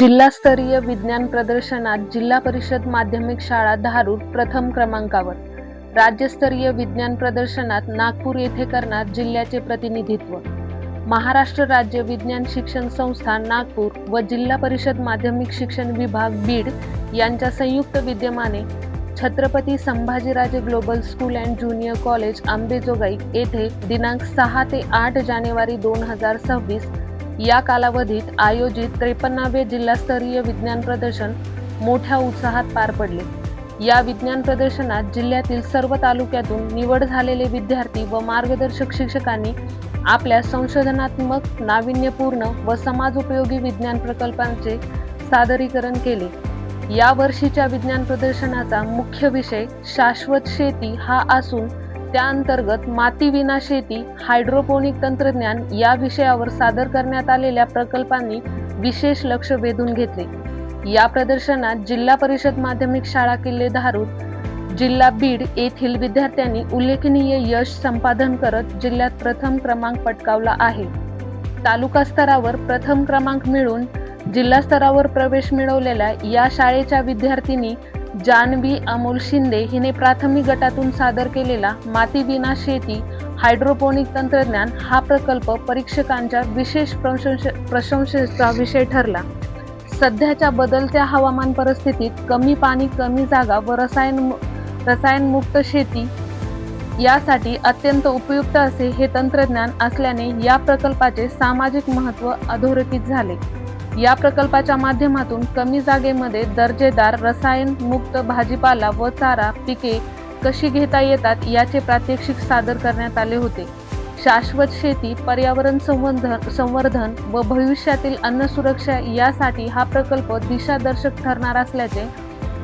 जिल्हास्तरीय विज्ञान प्रदर्शनात जिल्हा परिषद माध्यमिक शाळा धारूर प्रथम क्रमांकावर. राज्यस्तरीय विज्ञान प्रदर्शनात नागपूर येथे करणार जिल्ह्याचे प्रतिनिधित्व. महाराष्ट्र राज्य विज्ञान शिक्षण संस्था नागपूर व जिल्हा परिषद माध्यमिक शिक्षण विभाग बीड यांच्या संयुक्त विद्यमाने Chhatrapati Sambhajiraje global school and junior college Ambejogai येथे दिनांक सहा ते आठ जानेवारी दोन हजार सव्वीस या कालावधीत आयोजित त्रेपन्नावे जिल्हास्तरीय विज्ञान प्रदर्शन मोठ्या उत्साहात पार पडले. या विज्ञान प्रदर्शनात जिल्ह्यातील सर्व तालुक्यातून निवड झालेले विद्यार्थी व मार्गदर्शक शिक्षकांनी आपल्या संशोधनात्मक नाविन्यपूर्ण व समाजोपयोगी विज्ञान प्रकल्पांचे सादरीकरण केले. या वर्षीच्या विज्ञान प्रदर्शनाचा मुख्य विषय शाश्वत शेती हा असून त्या अंतर्गत मातीविना शेती हायड्रोपोनिक तंत्रज्ञान या विषयावर सादर करण्यात आलेल्या प्रकल्पांनी विशेष लक्ष वेधून घेतले. या प्रदर्शनात जिल्हा परिषद माध्यमिक शाळा किल्ले धारूर जिल्हा बीड येथील विद्यार्थ्यांनी उल्लेखनीय यश संपादन करत जिल्ह्यात प्रथम क्रमांक पटकावला आहे. तालुका स्तरावर प्रथम क्रमांक मिळून जिल्हा स्तरावर प्रवेश मिळवलेल्या या शाळेच्या विद्यार्थिनी जानवी अमोल शिंदे हिने प्राथमिक गटातून सादर केलेला मातीविना शेती हायड्रोपोनिक तंत्रज्ञान हा प्रकल्प परीक्षकांच्या विशेष प्रशंस प्रशंसेचा विषय ठरला. सध्याच्या बदलत्या हवामान परिस्थितीत कमी पाणी कमी जागा व रसायन रसायनमुक्त शेती यासाठी अत्यंत उपयुक्त असे हे तंत्रज्ञान असल्याने या प्रकल्पाचे सामाजिक महत्त्व अधोरेखित झाले. या प्रकल्पाच्या माध्यमातून कमी जागेमध्ये दर्जेदार रसायन मुक्त भाजीपाला व चारा पिके कशी घेता येतात याचे प्रात्यक्षिक सादर करण्यात आले होते. शाश्वत शेती पर्यावरण संवर्धन संवर्धन व भविष्यातील अन्न सुरक्षा यासाठी हा प्रकल्प दिशादर्शक ठरणार असल्याचे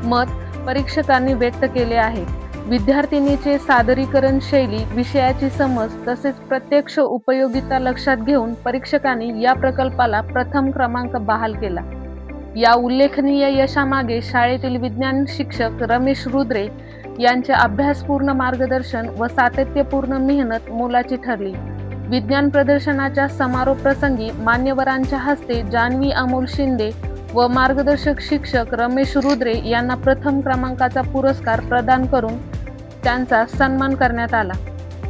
मत परीक्षकांनी व्यक्त केले आहे. विद्यार्थिनीचे सादरीकरण शैली विषयाची समज तसेच प्रत्यक्ष उपयोगिता लक्षात घेऊन परीक्षकांनी या प्रकल्पाला प्रथम क्रमांक बहाल केला. या उल्लेखनीय यशामागे शाळेतील विज्ञान शिक्षक रमेश रुद्रे यांचे अभ्यासपूर्ण मार्गदर्शन व सातत्यपूर्ण मेहनत मोलाची ठरली. विज्ञान प्रदर्शनाच्या समारोप प्रसंगी मान्यवरांच्या हस्ते जानवी अमोल शिंदे व मार्गदर्शक शिक्षक रमेश रुद्रे यांना प्रथम क्रमांकाचा पुरस्कार प्रदान करून त्यांचा सन्मान करण्यात आला.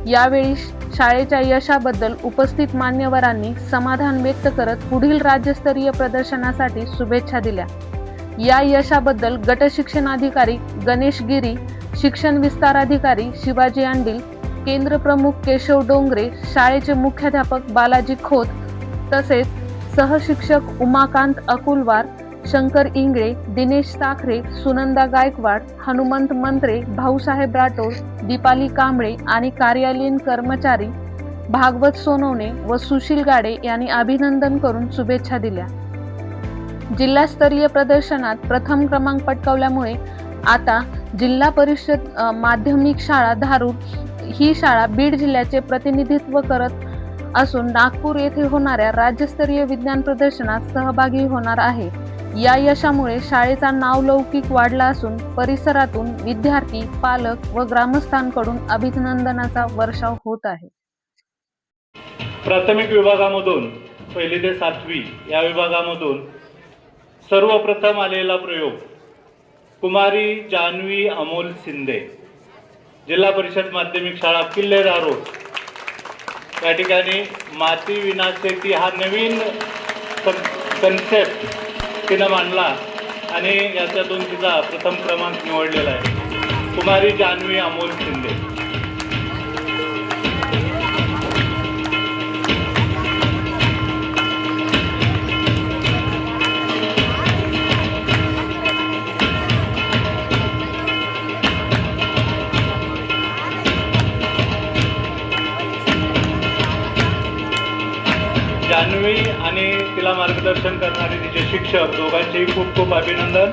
यावेळी शाळेच्या यशाबद्दल उपस्थित मान्यवरांनी समाधान व्यक्त करत पुढील राज्यस्तरीय प्रदर्शनासाठी शुभेच्छा दिल्या. या यशाबद्दल गट शिक्षणाधिकारी गणेश गिरी शिक्षण विस्तार अधिकारी शिवाजी अंडील केंद्र प्रमुख केशव डोंगरे शाळेचे मुख्याध्यापक बालाजी खोत तसेच सहशिक्षक उमाकांत अकुलवार शंकर इंगळे दिनेश साखरे सुनंदा गायकवाड हनुमंत मंत्रे भाऊसाहेब राठोड दीपाली कांबळे आणि कार्यालयीन कर्मचारी भागवत सोनवणे व सुशील गाडे यांनी अभिनंदन करून शुभेच्छा दिल्या. जिल्हास्तरीय प्रदर्शनात प्रथम क्रमांक पटकावल्यामुळे आता जिल्हा परिषद माध्यमिक शाळा धारूर ही शाळा बीड जिल्ह्याचे प्रतिनिधित्व करत असून नागपूर येथे होणाऱ्या राज्यस्तरीय विज्ञान प्रदर्शनात सहभागी होणार आहे. या यशामुळे शाळेचा नावलौकिक वाढला असून परिसरातून विद्यार्थी पालक व ग्रामस्थांकडून अभिनंदनाचा वर्षाव होत आहे. प्राथमिक विभागामधून पहिली ते सातवी या विभागामधून सर्वप्रथम आलेला प्रयोग कुमारी जान्हवी अमोल शिंदे जिल्हा परिषद माध्यमिक शाळा किल्ले रोड या ठिकाणी माती विना शेती हा नवीन कन्सेप्ट तिनं मांडला आणि याच्यातून तिचा प्रथम क्रमांक निवडलेला आहे. कुमारी जान्हवी अमोल शिंदे. जान्हवी आणि तिला मार्गदर्शन करणारे तिचे शिक्षक दोघांचेही खूप खूप अभिनंदन.